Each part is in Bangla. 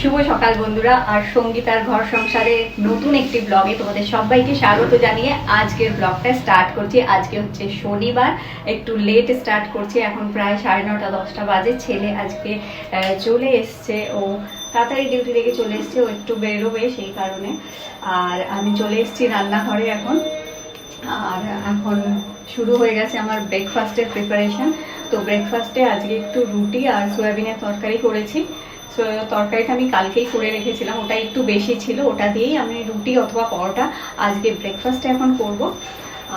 শুভ সকাল বন্ধুরা, আর সঙ্গীতার ঘর সংসারে নতুন একটি ব্লগে তোমাদের সবাইকে স্বাগত জানিয়ে আজকের ব্লগটা স্টার্ট করছি। আজকে হচ্ছে শনিবার, একটু লেট স্টার্ট করছি, এখন প্রায় সাড়ে নটা, দশটা বাজে। ছেলে আজকে চলে এসছে, ও তাড়াতাড়ি ডিউটি থেকে চলে এসছে, ও একটু বেরোবে সেই কারণে। আর আমি চলে এসেছি রান্নাঘরে এখন। আর এখন শুরু হয়ে গেছে আমার ব্রেকফাস্টের প্রিপারেশন তো ব্রেকফাস্টে আজকে একটু রুটি আর সয়াবিনের তরকারি করেছি। সো তরকারিটা আমি কালকেই করে রেখেছিলাম। ওটা একটু বেশি ছিল। ওটা দিয়েই আমি রুটি অথবা পরোটা আজকে ব্রেকফাস্টে এখন করব।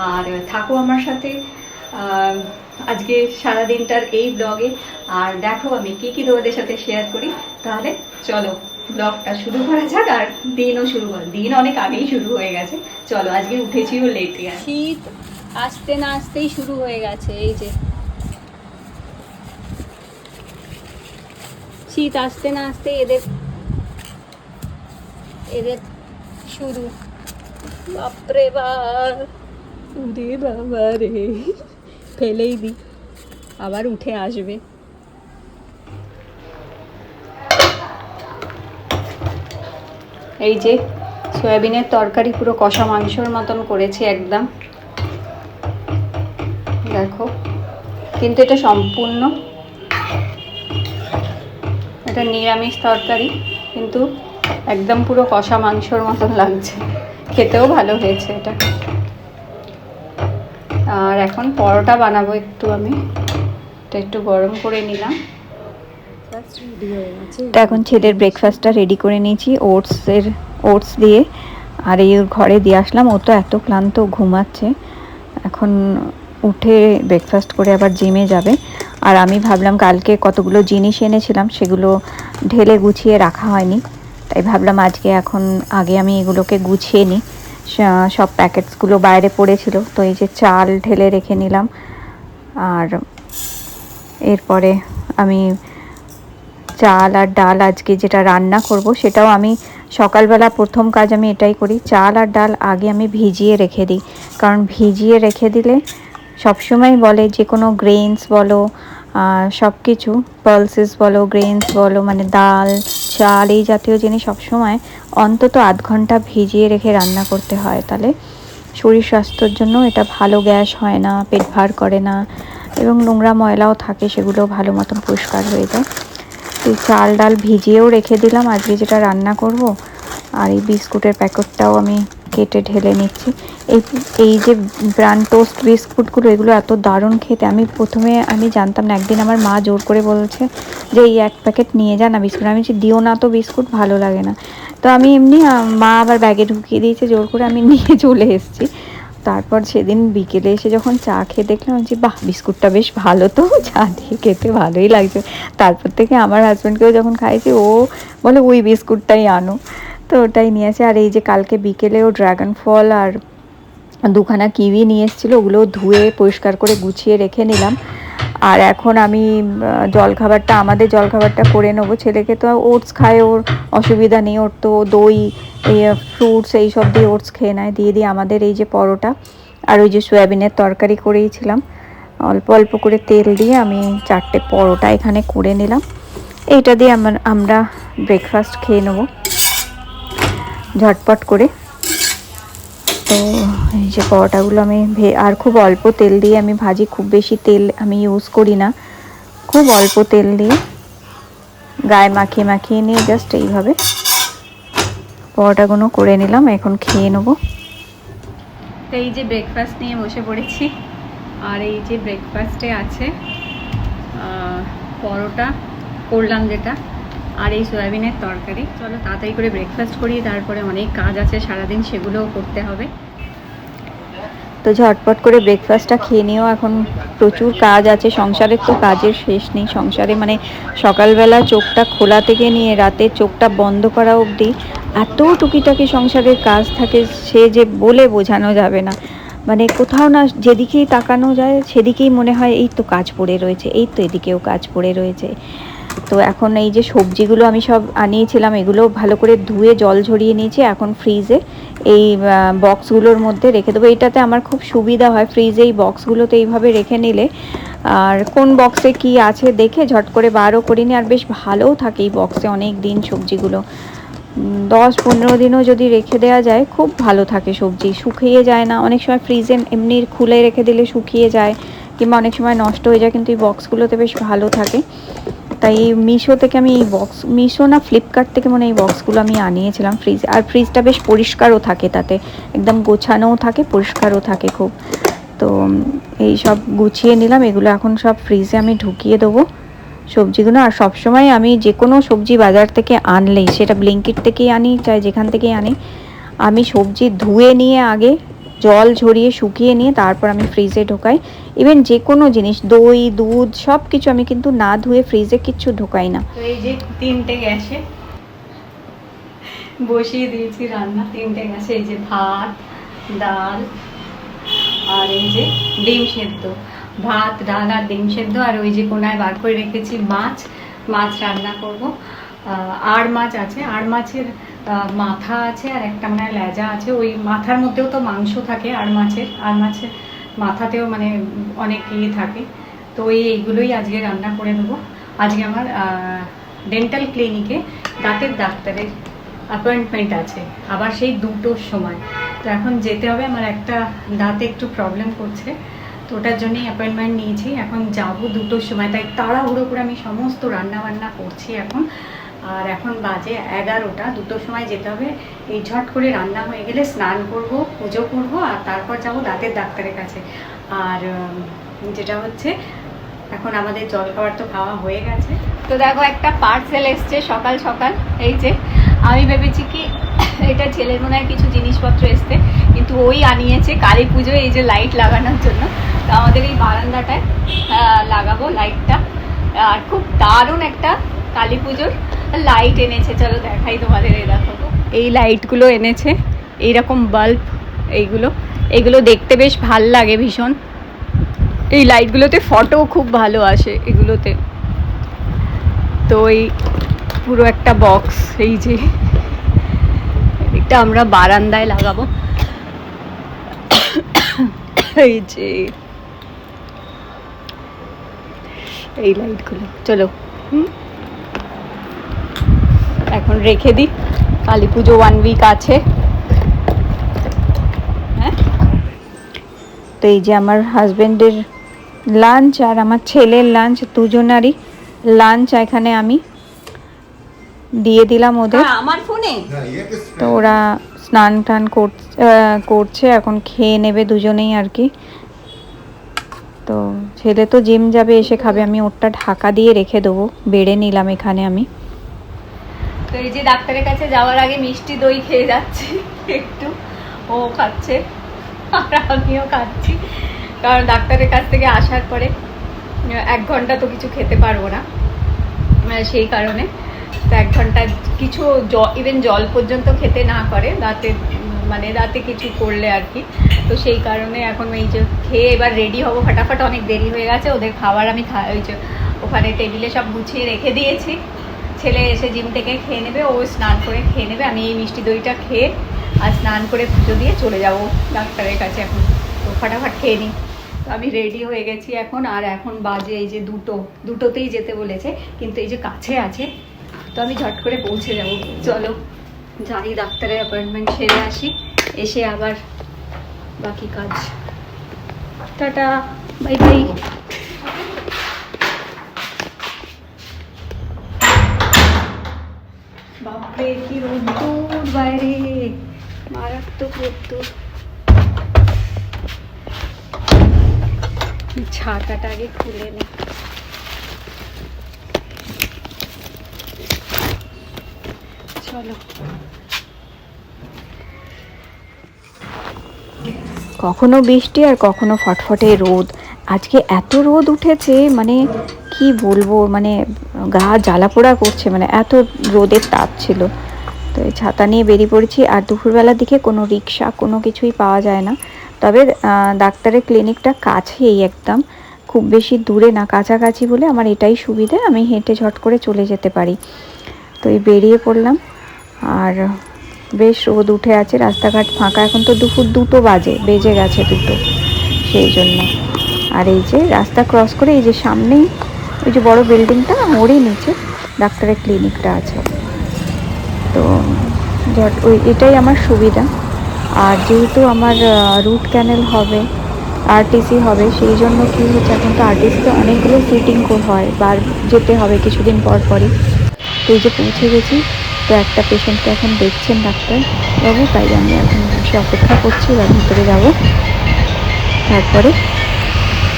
আর থাকো আমার সাথে। আজকে সারা দিনটার এই ব্লগে আর দেখো আমি কি কি তোমাদের সাথে শেয়ার করি। তাহলে চলো ব্লগটা শুরু করা যাক। আর দিনও শুরু কর দিন অনেক আগেই শুরু হয়ে গেছে। চলো আজকে উঠেছিও লেটে শীত আসতে না আসতেই শুরু হয়ে গেছে। এই যে শীত আসতে না আসতে এদের এদের শুরু। বাপরে বাপ। উরে বাবা রে। ফেলেই দি আবার উঠে আসবে। এই যে সয়াবিনের তরকারি পুরো কষা মাংসর মতন করেছি একদম। দেখো কিন্তু এটা সম্পূর্ণ এটা নিরামিষ তরকারি কিন্তু একদম পুরো কষা মাংসর মতন লাগছে। খেতেও ভালো হয়েছে এটা। আর এখন পরোটা বানাবো একটু আমি। এটা একটু গরম করে নিলাম। তো এখন ছেলের ব্রেকফাস্টটা রেডি করে নিয়েছি ওটসের ওটস দিয়ে। আর এই ঘরে দিয়ে আসলাম ও তো এত ক্লান্ত ঘুমাচ্ছে। এখন উঠে ব্রেকফাস্ট করে আবার জিমে যাবে। আর আমি ভাবলাম কালকে কতগুলো জিনিস এনেছিলাম সেগুলো ঢেলে গুছিয়ে রাখা হয়নি। তাই ভাবলাম আজকে এখন আগে আমি এগুলোকে গুছিয়ে নিই। সব প্যাকেটসগুলো বাইরে পড়েছিল। তো এই যে চাল ঢেলে রেখে নিলাম। আর এরপরে আমি চাল আর ডাল আজকে যেটা রান্না করব সেটাও আমি সকালবেলা প্রথম কাজ আমি এটাই করি। চাল আর ডাল আগে আমি ভিজিয়ে রেখে দিই। কারণ ভিজিয়ে রেখে দিলে সবসময় বলে যে কোনো গ্রেনস বলো সব কিছু পালসেস বলো গ্রেনস বলো মানে ডাল, চাল, এই জাতীয় জিনিস সবসময় অন্তত আধ ঘণ্টা ভিজিয়ে রেখে রান্না করতে হয়। তাহলে শরীর স্বাস্থ্যের জন্য এটা ভালো গ্যাস হয় না, পেট ভার করে না এবং নোংরা ময়লাও থাকে, সেগুলো ভালো মতন পরিষ্কার হয়ে যায়। এই চাল, ডাল ভিজিয়েও রেখে দিলাম, আজকে যেটা রান্না করব, আর এই বিস্কুটের প্যাকেটটাও আমি কেটে ঢেলে নিচ্ছি। এই এই যে ব্রান টোস্ট বিস্কুটগুলো, এগুলো এত দারুণ খেতে। আমি প্রথমে আমি জানতাম না, একদিন আমার মা জোর করে বলছে যে, এই এক প্যাকেট নিয়ে যা না বিস্কুট। আমি বলছি, দিও না তো বিস্কুট, ভালো লাগে না। তো আমি এমনি মা আবার ব্যাগে ঢুকিয়ে দিয়েছে, জোর করে আমি নিয়ে চলে এসেছি। তারপর সেদিন বিকেলে এসে যখন চা খেয়ে দেখলাম যে বাহ, বিস্কুটটা বেশ ভালো তো, চা দিয়ে খেতে ভালোই লাগছে। তারপর থেকে আমার হাজব্যান্ডকেও যখন খাইছি, ও বলে, ওই বিস্কুটটাই আনো। তো ওটাই নিয়েছে আর এই যে কালকে বিকেলেও ড্রাগন ফল আর দুখানা কিউই নিয়ে এসেছিল, ওগুলো ধুয়ে পরিষ্কার করে গুছিয়ে রেখে নিলাম। আর এখন আমি জলখাবারটা, আমাদের জলখাবারটা করে নেব। ছেলেকে তো ওটস খায়, ওর অসুবিধা নেই। ওর তো দই ফ্রুটস এই সব দিয়ে ওটস খেয়ে নেয়। দিয়ে দিয়ে আমাদের এই যে পরোটা আর ওই যে সয়াবিনের তরকারি করেইছিলাম অল্প অল্প করে তেল দিয়ে আমি চারটে পরোটা এখানে করে নিলাম। এইটা দিয়ে আমরা ব্রেকফাস্ট খেয়ে নেব। ঝটপট করে। তো এই যে পরোটাগুলো আমি আর খুব অল্প তেল দিয়ে আমি ভাজি, খুব বেশি তেল আমি ইউজ করি না। খুব অল্প তেল দিয়ে গায়ে মাখিয়ে মাখিয়ে নিয়ে জাস্ট এইভাবে পরোটাগুলো করে নিলাম, এখন খেয়ে নেব। তো এই যে ব্রেকফাস্ট নিয়ে বসে পড়েছি, আর এই যে ব্রেকফাস্টে আছে পরোটা করলাম যেটা। আর এই সয়াবিনের তরকারি। চলো তাড়াতাড়ি করে ব্রেকফাস্ট করি, তারপরে অনেক কাজ আছে, সারাদিন সেগুলোও করতে হবে। তো ঝটপট করে ব্রেকফাস্টটা খেয়ে নিয়েও এখন প্রচুর কাজ আছে, সংসারের তো কাজের শেষ নেই। সংসারে মানে সকালবেলা চোখটা খোলা থেকে নিয়ে রাতে চোখটা বন্ধ করা অবধি এত টুকিটাকি সংসারের কাজ থাকে, সে যে বলে বোঝানো যাবে না। মানে কোথাও না যেদিকেই তাকানো যায়, সেদিকেই মনে হয়, এই তো কাজ পড়ে রয়েছে, এই তো এদিকেও কাজ পড়ে রয়েছে। তো এখন এই যে সবজিগুলো আমি সব আনিয়েছিলাম, এগুলো ভালো করে ধুয়ে জল ঝরিয়ে নিয়েছি এখন ফ্রিজে। এই বক্সগুলোর মধ্যে রেখে দেবো। এটাতে আমার খুব সুবিধা হয় ফ্রিজে এই বক্সগুলোতে এইভাবে রেখে নিলে। আর কোন বক্সে কি আছে দেখে ঝট করে বারও করিনি আর বেশ ভালোও থাকে এই বক্সে অনেক দিন সবজিগুলো। দশ পনেরো দিনও যদি রেখে দেওয়া যায়, খুব ভালো থাকে সবজি। শুকিয়ে যায় না। অনেক সময় ফ্রিজে এমনি খুলে রেখে দিলে শুকিয়ে যায়, কিংবা অনেক সময় নষ্ট হয়ে যায়, কিন্তু এই বক্সগুলোতে বেশ ভালো থাকে। তাই এই মিশো থেকে আমি এই বক্স মিশো না ফ্লিপকার্ট থেকে মনে এই বক্সগুলো আমি আনিয়েছিলাম ফ্রিজ আর ফ্রিজটা বেশ পরিষ্কারও থাকে তাতে, একদম গোছানোও থাকে, পরিষ্কারও থাকে খুব। তো এই সব গুছিয়ে নিলাম, এগুলো এখন সব ফ্রিজে আমি ঢুকিয়ে দেবো সবজিগুলো। আর সবসময় আমি যে কোনো সবজি বাজার থেকে আনলেই, সেটা ব্লিঙ্কিট থেকেই আনি, চাই যেখান থেকেই আনি, আমি সবজি ধুয়ে নিয়ে আগে জল ঝরিয়ে শুকিয়ে নিয়ে তারপর আমি ফ্রিজে ঢোকাই। ইভেন যে কোনো জিনিস, দই, দুধ সব কিছু আমি কিন্তু না ধুয়ে ফ্রিজে কিচ্ছু ঢোকাই না। এই যে তিনটে গ্যাসে বসিয়ে দিয়েছি রান্না, তিনটে গ্যাসে এই যে ভাত, ডাল আর এই যে ডিম সেদ্ধ। ভাত, ডাল আর ডিম সেদ্ধ আর ওই যে কোনায় বার করে রেখেছি মাছ মাছ রান্না করব। আর মাছ আছে আর মাছের আহ, মাথা আছে আর একটা মানে লেজা আছে। ওই মাথার মধ্যেও তো মাংস থাকে আর মাছের আর মাছের মাথাতেও মানে অনেক ইয়ে থাকে। তো এই এইগুলোই আজকে রান্না করে দেবো আজকে আমার ডেন্টাল ক্লিনিকে দাঁতের ডাক্তারের অ্যাপয়েন্টমেন্ট আছে। আবার সেই দুটোর সময়। তো এখন যেতে হবে আমার একটা দাঁতে একটু প্রবলেম করছে। তো ওটার জন্যই অ্যাপয়েন্টমেন্ট নিয়েছি। এখন যাব দুটোর সময়। তাই তাড়াহুড়ো করে আমি সমস্ত রান্না বান্না করছি এখন। আর এখন বাজে এগারোটা, দুটোর সময় যেতে হবে। এই ঝট করে রান্না হয়ে গেলে স্নান করব, পুজো করব আর তারপর যাব দাঁতের ডাক্তারের কাছে। আর যেটা হচ্ছে, এখন আমাদের জল খাবার তো খাওয়া হয়ে গেছে। তো দেখো একটা পার্সেল এসছে সকাল সকাল, এই যে, আমি ভেবেছি কি, এটা ছেলের মনে হয় কিছু জিনিসপত্র এসছে, কিন্তু ওই আনিয়েছে কালী পুজোয় এই যে লাইট লাগানোর জন্য। তো আমাদের এই বারান্দাটায় লাগাবো লাইটটা আর খুব দারুণ একটা কালী পুজোর লাইট এনেছে, চলো দেখাই তোমাদের এই দেখো। এই লাইটগুলো এনেছে, এইরকম বাল্ব এইগুলো। এগুলো দেখতে বেশ ভালো লাগে ভীষণ। এই লাইটগুলোতে ফটো খুব ভালো আসে এগুলোতে। তো এই পুরো একটা বক্স এই যে। এটা আমরা বারান্দায় লাগাবো। এই যে। এই লাইটগুলো চলো। হুম? এখন রেখে দিই। কালী পুজো ওয়ান উইক আছে। হ্যাঁ? তো এই যে আমার হাজবেন্ডের লাঞ্চ আর আমার ছেলের লাঞ্চ দুজনারই লাঞ্চ এখানে আমি দিয়ে দিলাম ওদের। হ্যাঁ, আমার ফোনে। তো ওরা স্নান টান কর- করছে এখন খেয়ে নেবে দুজনেই আর কি। তো ছেলে তো জিম যাবে এসে খাবে। আমি ওরটা ঢাকা দিয়ে রেখে দেবো। বেড়ে নিলাম এখানে আমি। তো এই যে ডাক্তারের কাছে যাওয়ার আগে মিষ্টি দই খেয়ে যাচ্ছি, একটু, ও খাচ্ছে, আর আমিও খাচ্ছি। কারণ ডাক্তারের কাছ থেকে আসার পরে, এক ঘণ্টা তো কিছু খেতে পারব না সেই কারণে। তো এক ঘণ্টা কিছু ইভেন জল পর্যন্ত খেতে না করে দাঁতে মানে দাঁতে কিছু করলে আর কি। তো সেই কারণে এখন এই যে খেয়ে এবার রেডি হব ফাটাফাট, অনেক দেরি হয়ে গেছে, ওদের খাবার আমি ওই যে ওখানে টেবিলে সব গুছিয়ে রেখে দিয়েছি। ছেলে এসে জিম থেকে খেয়ে নেবে, ও স্নান করে খেয়ে নেবে, আমি এই মিষ্টি দইটা খেয়ে আর স্নান করে পুজো দিয়ে চলে যাব ডাক্তারের কাছে এখন। তো ফাটাফাট খেয়ে নিই। তো আমি রেডি হয়ে গেছি এখন, আর এখন বাজে এই যে দুটো, দুটোতেই যেতে বলেছে, কিন্তু এই যে কাছে আছে, তো আমি ঝট করে পৌঁছে যাব। চলো, যাই, ডাক্তারের অ্যাপয়েন্টমেন্ট সেরে আসি, এসে আবার বাকি কাজ। টাটা বাই বাই বাপরে কি রোদ্দুর বাইরে মারাত্মক ছাতাটা আগে খুলে নে। চলো। কখনো বৃষ্টি আর কখনো ফটফটে রোদ। আজকে এত রোদ উঠেছে মানে কি বলব মানে গা জ্বালা পোড়া করছে মানে এত রোদের তাপ ছিল। তো এই ছাতা নিয়ে বেরিয়ে পড়েছি। আর দুপুরবেলার দিকে কোনো রিক্সা কোনো কিছুই পাওয়া যায় না। তবে ডাক্তারের ক্লিনিকটা কাছেই একদম। খুব বেশি দূরে না, কাছাকাছি বলে আমার এটাই সুবিধে, আমি হেঁটে ঝট করে চলে যেতে পারি। তো এই বেরিয়ে পড়লাম। আর বেশ রোদ উঠে আছে, রাস্তাঘাট ফাঁকা। এখন তো দুপুর দুটো বাজে, বেজে গেছে দুটো, সেই জন্য। আর এই যে রাস্তা ক্রস করে এই যে সামনেই, ওই যে বড় বিল্ডিংটা ওরই নিচে ডাক্তারের ক্লিনিকটা আছে। তো যত- ওই এটাই আমার সুবিধা। আর যেহেতু আমার রুট ক্যানেল হবে আরটিসি হবে, সেই জন্য কী হচ্ছে, এখন তো আরটিসিতে অনেকগুলো সিটিং হয়, বার যেতে হবে কিছুদিন পর পরই। তো এই যে পৌঁছে গেছি, তো একটা পেশেন্টকে এখন দেখছেন ডাক্তার বাবু, তাই আমি এখন বসে অপেক্ষা করছি, এবার ভিতরে যাব। তারপরে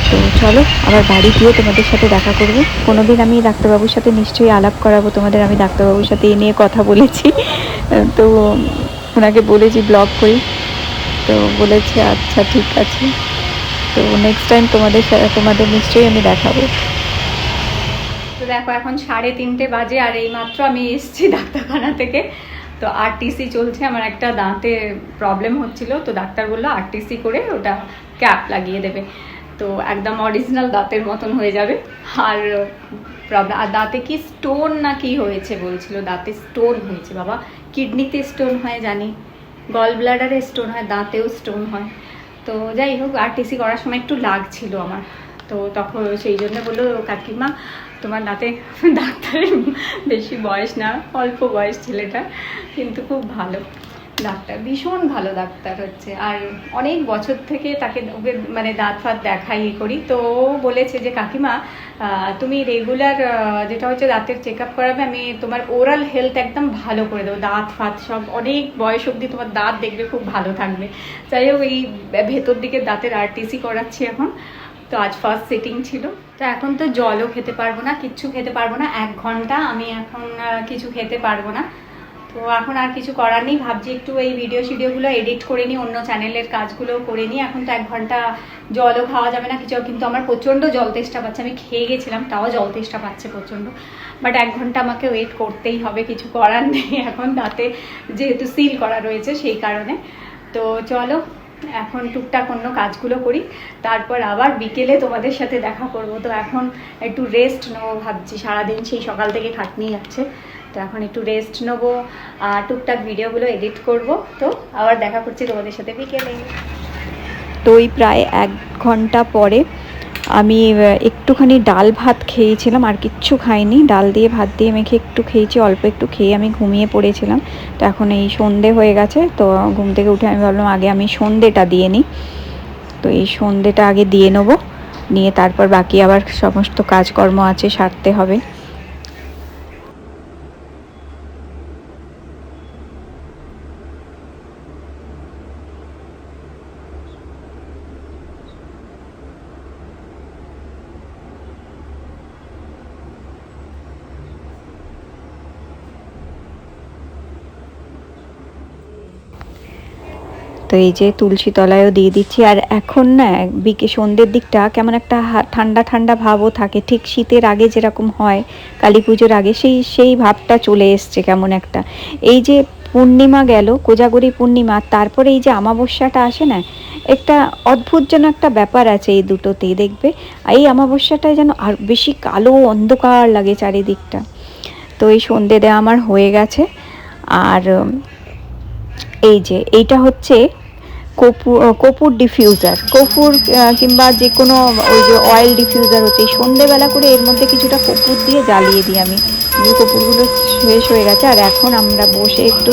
তো চলো আবার বাড়ি গিয়ে তোমাদের সাথে দেখা করব। কোনোদিন আমি ডাক্তারবাবুর সাথে নিশ্চয়ই আলাপ করাবো। তোমাদের আমি ডাক্তারবাবুর সাথে এই নিয়ে কথা বলেছি। তো ওনাকে বলেছি ব্লগ করি। তো বলেছে আচ্ছা ঠিক আছে। তো নেক্সট টাইম তোমাদের তোমাদের নিশ্চয়ই আমি দেখাবো। তো দেখো, এখন সাড়ে তিনটে বাজে আর এই মাত্র আমি এসছি ডাক্তারখানা থেকে। তো আরটিসি চলছে। আমার একটা দাঁতে প্রবলেম হচ্ছিল। তো ডাক্তার বলল আরটিসি করে ওটা ক্যাপ লাগিয়ে দেবে। তো একদম অরিজিনাল দাঁতের মতন হয়ে যাবে। আর প্রবলেম আর দাঁতে কি স্টোন না কি হয়েছে বলছিল? দাঁতে স্টোন হয়েছে, বাবা। কিডনিতে স্টোন হয় জানি। গল ব্লাডারে স্টোন হয়, দাঁতেও স্টোন হয়। তো যাই হোক আরটিসি করার সময় একটু লাগছিল আমার। তো তখন সেই জন্য বলল, কাকিমা, তোমার দাঁতে ডাক্তারের বেশি বয়স না, অল্প বয়স ছেলেটা কিন্তু খুব ভালো। ডাক্তার, ভীষণ ভালো ডাক্তার হচ্ছে। আর অনেক বছর থেকে তাকে ওকে মানে দাঁত ফাঁত দেখাই ইয়ে করি। তো ও বলেছে যে, কাকিমা তুমি রেগুলার যেটা হচ্ছে দাঁতের চেক আপ করাবে, আমি তোমার ওরাল হেলথ একদম ভালো করে দেবো। দাঁত ফাত সব, অনেক বয়স অবধি তোমার দাঁত দেখবে, খুব ভালো থাকবে। যাই হোক, এই ভেতর দিকে দাঁতের আরটিসি করাচ্ছি এখন। তো আজ ফার্স্ট সিটিং ছিল। তো এখন তো জলও খেতে পারব না, কিচ্ছু খেতে পারব না। এক ঘণ্টা আমি এখন কিছু খেতে পারব না। তো এখন আর কিছু করার নেই। ভাবছি একটু এই ভিডিও শিডিওগুলো এডিট করে নিই, অন্য চ্যানেলের কাজগুলো করে নিই। এখন তো এক ঘণ্টা জলও খাওয়া যাবে না, কিছু কিন্তু আমার প্রচণ্ড জল তেষ্টা পাচ্ছে। আমি খেয়ে গেছিলাম, তাও জল তেষ্টা পাচ্ছে প্রচণ্ড। বাট এক ঘণ্টা আমাকে ওয়েট করতেই হবে, কিছু করার নেই এখন দাঁতে যেহেতু সিল করা রয়েছে সেই কারণে। তো চলো, এখন টুকটাক অন্য কাজগুলো করি। তারপর আবার বিকেলে তোমাদের সাথে দেখা করব। তো এখন একটু রেস্ট নেব ভাবছি। সারাদিন সেই সকাল থেকে খাটনি যাচ্ছে। তো এখন একটু রেস্ট নেব, আর টুকটাক ভিডিওগুলো এডিট করব। তো আবার দেখা করছি তোমাদের সাথে বিকেলে। তো ওই প্রায় এক ঘণ্টা পরে আমি একটুখানি ডাল ভাত খেয়েছিলাম, আর কিচ্ছু খাইনি। ডাল দিয়ে, ভাত দিয়ে মেখে একটু খেয়েছি, অল্প একটু খেয়ে আমি ঘুমিয়ে পড়েছিলাম। তো এখন এই সন্ধে হয়ে গেছে, তো ঘুম থেকে উঠে আমি ভাবলাম আগে আমি সন্ধেটা দিয়ে নিই। তো এই সন্ধেটা আগে দিয়ে নেব, নিয়ে তারপর বাকি আবার সমস্ত কাজকর্ম আছে, সারতে হবে। তো এই যে তুলসী তলায়ও দিয়ে দিচ্ছি। আর এখন না, বিকে, সন্ধ্যের দিকটা কেমন একটা ঠান্ডা ঠান্ডা ভাবও থাকে। ঠিক শীতের আগে যেরকম হয়, কালী পুজোর আগে সেই সেই ভাবটা চলে এসছে কেমন একটা। এই যে পূর্ণিমা গেল, কোজাগরি পূর্ণিমা, তারপরে এই যে অমাবস্যাটা আসে না, একটা অদ্ভুত যেন একটা ব্যাপার আছে এই দুটোতেই, দেখবে? এই অমাবস্যাটায় যেন আর বেশি কালো অন্ধকার লাগে চারিদিকটা। তো এই সন্ধে দেওয়া আমার হয়ে গেছে। আর এই যে, এইটা হচ্ছে কপুর কপুর ডিফিউজার কপুর কিংবা যে কোনো, ওই যে অয়েল ডিফিউজার হচ্ছে সন্ধেবেলা করে এর মধ্যে কিছুটা কপুর দিয়ে জ্বালিয়ে দিই আমি। যে কপুরগুলো শেষ হয়ে গেছে, আর এখন আমরা বসে একটু,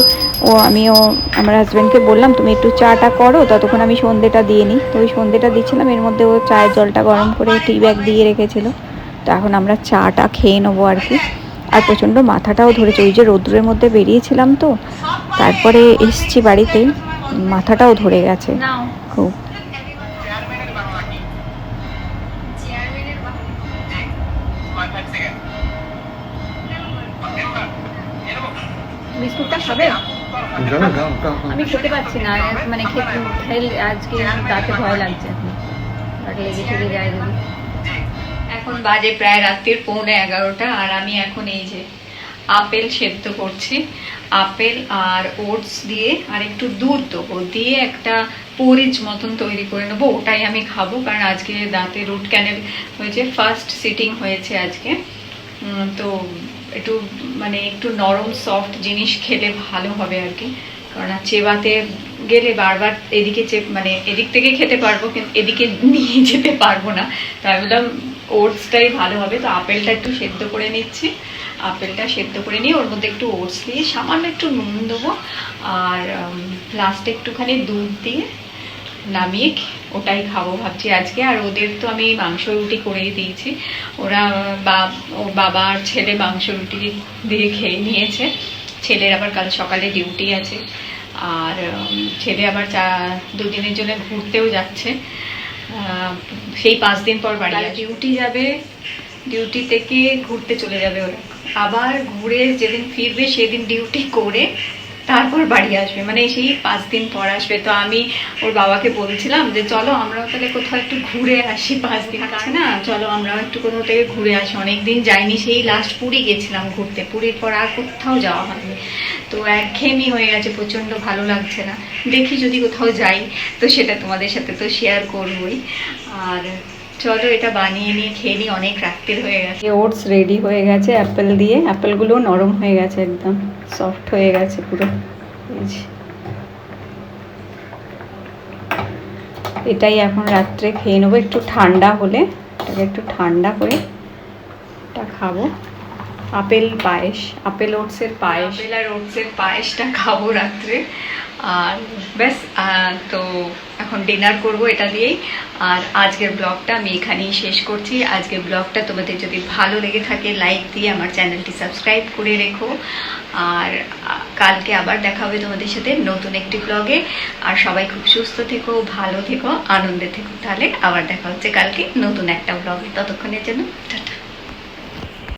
ও, আমিও, আমার হাজব্যান্ডকে বললাম, তুমি একটু চাটা করো, ততক্ষণ আমি সন্ধেটা দিয়ে নিই। তো ওই সন্ধেটা দিচ্ছিলাম, এর মধ্যে ও চায়ের জলটা গরম করে টি ব্যাগ দিয়ে রেখেছিল। তো এখন আমরা চাটা খেয়ে নেব আর কি। আর প্রচণ্ড মাথাটাও ধরেছে, ওই যে রৌদ্রের মধ্যে বেরিয়েছিলাম তো, তারপরে এসছি বাড়িতে। মাথাটাও ধরে গেছে। খুব। বিস্কুটটা আমি খেতে পারছি না। মানে খেতে খেলে আজকে দাঁতে ভয় লাগছে এখন। লেগে ঠেগে যায় যদি এখন বাজে প্রায় রাত্রির পৌনে এগারোটা আর আমি এখন এই যে আপেল সেদ্ধ করছি। আপেল আর ওটস দিয়ে আর একটু দুধ দেবো। দিয়ে একটা পোরিজ মতন তৈরি করে নেব। ওটাই আমি খাব, কারণ আজকে দাঁতে রুট ক্যানেল হয়েছে। ফার্স্ট সিটিং হয়েছে আজকে। তো একটু মানে একটু নরম সফট জিনিস খেলে ভালো হবে আর কি। কারণ চেবাতে গেলে বারবার এদিকে চেপ মানে এদিক থেকে খেতে পারব, কিন্তু এদিকে নিয়ে যেতে পারব না। তাই বললাম, ওটসটাই ভালো হবে। তো আপেলটা একটু সেদ্ধ করে নিচ্ছি। আপেলটা সেদ্ধ করে নিয়ে ওর মধ্যে একটু ওটস দিয়ে সামান্য একটু নুন দেবো। আর লাস্টে একটুখানি দুধ দিয়ে নামিয়ে ওটাই খাব ভাবছি আজকে। আর ওদের তো আমি মাংস রুটি করেই দিয়েছি। ওরা বা ওর বাবা আর ছেলে মাংস রুটি দিয়ে খেয়ে নিয়েছে। ছেলের আবার কাল সকালে ডিউটি আছে। আর ছেলে আবার চা দুদিনের জন্য ঘুরতেও যাচ্ছে। সেই পাঁচ দিন পর বাড়ি ডিউটি যাবে ডিউটি থেকে ঘুরতে চলে যাবে ওরা। আবার ঘুরে যেদিন ফিরবে সেদিন ডিউটি করে তারপর বাড়ি আসবে। মানে সেই পাঁচ দিন পর আসবে। তো আমি ওর বাবাকে বলছিলাম যে, চলো আমরাও তাহলে কোথাও একটু ঘুরে আসি পাঁচ দিন কাছে, না? চলো আমরাও একটু কোথাও থেকে ঘুরে আসি। অনেক দিন যাইনি, সেই লাস্ট পুরী গেছিলাম ঘুরতে। পুরীর পর আর কোথাও যাওয়া হয়নি। তো একঘেয়েমি হয়ে গেছে, প্রচণ্ড ভালো লাগছে না। দেখি যদি কোথাও যাই, তো সেটা তোমাদের সাথে তো শেয়ার করবোই। আর চলো এটা বানিয়ে নিয়ে খেয়ে নিই, অনেক রাত্রির হয়ে গেছে। ওটস রেডি হয়ে গেছে অ্যাপেল দিয়ে। অ্যাপেলগুলো নরম হয়ে গেছে একদম সফট হয়ে গেছে পুরো। এটাই এখন রাত্রে খেয়ে নেব, একটু ঠান্ডা হলে, এটাকে একটু ঠান্ডা করে, এটা খাব। আপেল পায়েস, আপেল ওটসের পায়েস। আপেল আর ওটসের পায়েসটা খাব রাত্রে। আর ব্যাস তো এখন ডিনার করব এটা দিয়েই। আর আজকের ব্লগটা আমি এখানেই শেষ করছি। আজকের ব্লগটা তোমাদের যদি ভালো লেগে থাকে, লাইক দিয়ে আমার চ্যানেলটি সাবস্ক্রাইব করে রেখো। আর কালকে আবার দেখা হবে তোমাদের সাথে নতুন একটি ব্লগে। আর সবাই খুব সুস্থ থেকো, ভালো থেকো, আনন্দে থেকো। তাহলে আবার দেখা হচ্ছে কালকে নতুন একটা ব্লগে। ততক্ষণের জন্য, টাটা।